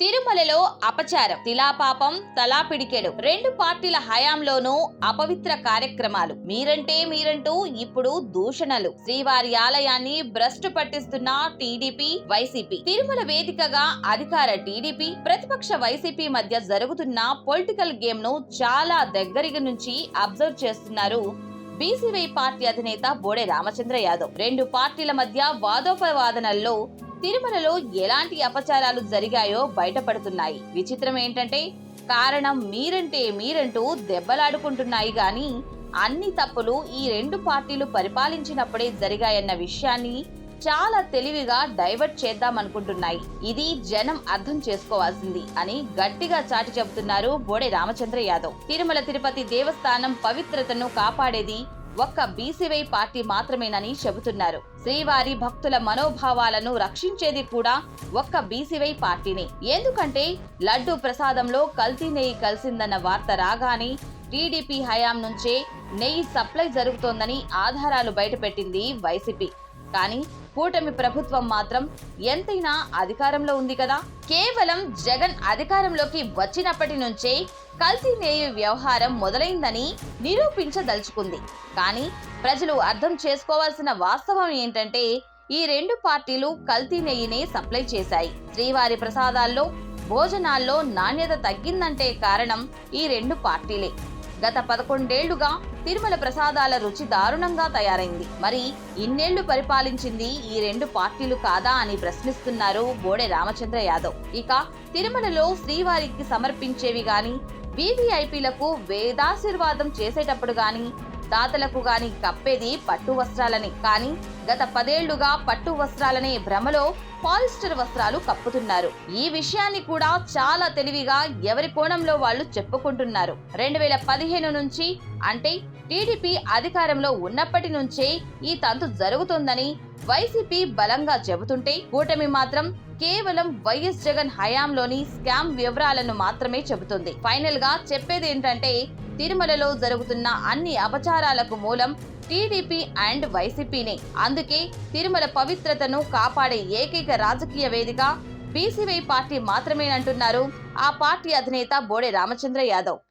తిరుమలలో అపచారం తిలాపాపం తలాపిడికెడు రెండు పార్టీల హయాంలోనూ అపవిత్ర కార్యక్రమాలు. మీరంటే మీరంటూ ఇప్పుడు దూషణలు. శ్రీవారి ఆలయాన్ని భ్రష్టు పట్టిస్తున్న టీడీపీ వైసీపీ. తిరుమల వేదికగా అధికార టీడీపీ ప్రతిపక్ష వైసీపీ మధ్య జరుగుతున్న పొలిటికల్ గేమ్ను చాలా దగ్గరగా నుంచి అబ్జర్వ్ చేస్తున్నారు బీసీవై పార్టీ అధినేత బోడే రామచంద్ర యాదవ్. రెండు పార్టీల మధ్య వాదోపవాదనల్లో తిరుమలలో ఎలాంటి అపచారాలు జరిగాయో బయటపడుతున్నాయి. విచిత్రం ఏంటంటే కారణం మీరంటే మీరంటూ దెబ్బలాడుకుంటున్నాయి గాని అన్ని తప్పులు ఈ రెండు పార్టీలు పరిపాలించినప్పుడే జరిగాయన్న విషయాన్ని చాలా తెలివిగా డైవర్ట్ చేద్దామనుకుంటున్నాయి. ఇది జనం అర్థం చేసుకోవాల్సింది అని గట్టిగా చాటి చెబుతున్నారు బోడే రామచంద్ర యాదవ్. తిరుమల తిరుపతి దేవస్థానం పవిత్రతను కాపాడేది ఒక్క బీసీవై పార్టీ మాత్రమేనని చెబుతున్నారు. శ్రీవారి భక్తుల మనోభావాలను రక్షించేది కూడా ఒక్క బీసీవై పార్టీనే. ఎందుకంటే లడ్డు ప్రసాదంలో కల్తీ నెయ్యి కలిసిందన్న వార్త రాగానే టీడీపీ హయాం నుంచే నెయ్యి సప్లై జరుగుతోందని ఆధారాలు బయటపెట్టింది వైసీపీ. కానీ కూటమి ప్రభుత్వం మాత్రం ఎంతైనా అధికారంలో ఉంది కదా. కేవలం జగన్ అధికారంలోకి వచ్చినప్పటి నుంచే కల్తీ నేయ వ్యవహారం మొదలైందని నిరూపించదలుచుకుంది. కానీ ప్రజలు అర్థం చేసుకోవాల్సిన వాస్తవం ఏంటంటే ఈ రెండు పార్టీలు కల్తీ నెయ్యినే సప్లై చేశాయి. శ్రీవారి ప్రసాదాల్లో భోజనాల్లో నాణ్యత తగ్గిందంటే కారణం ఈ రెండు పార్టీలే. గత పదకొండేళ్ళుగా తిరుమల ప్రసాదాల రుచి దారుణంగా తయారైంది. మరి ఇన్నేళ్ళు పరిపాలించింది ఈ రెండు పార్టీలు కాదా అని ప్రశ్నిస్తున్నారు బోడే రామచంద్ర యాదవ్. ఇక తిరుమలలో శ్రీవారికి సమర్పించేవి గాని వీవీఐపీలకు వేదాశీర్వాదం చేసేటప్పుడు గాని దాతలకు గాని కప్పేది పట్టు వస్త్రాలని. కానీ గత పదేళ్ళుగా పట్టు వస్త్రాలనే భ్రమలో పాలిస్టర్ వస్త్రాలు కప్పుతున్నారు. ఈ విషయాన్ని కూడా చాలా తెలివిగా ఎవరి కోణంలో వాళ్ళు చెప్పుకుంటున్నారు. రెండు వేల పదిహేను నుంచి అంటే టీడీపీ అధికారంలో ఉన్నప్పటి నుంచే ఈ తంతు జరుగుతుందని వైసీపీ బలంగా చెబుతుంటే కూటమి మాత్రం కేవలం వైఎస్ జగన్ హయాంలోని స్కామ్ వివరాలను మాత్రమే చెబుతుంది. ఫైనల్గా చెప్పేది ఏంటంటే తిరుమలలో జరుగుతున్న అన్ని అపచారాలకు మూలం టీడీపీ అండ్ వైసీపీనే. అందుకే తిరుమల పవిత్రతను కాపాడే ఏకైక రాజకీయ వేదిక బీసీవై పార్టీ మాత్రమేనంటున్నారు ఆ పార్టీ అధినేత బోడే రామచంద్ర యాదవ్.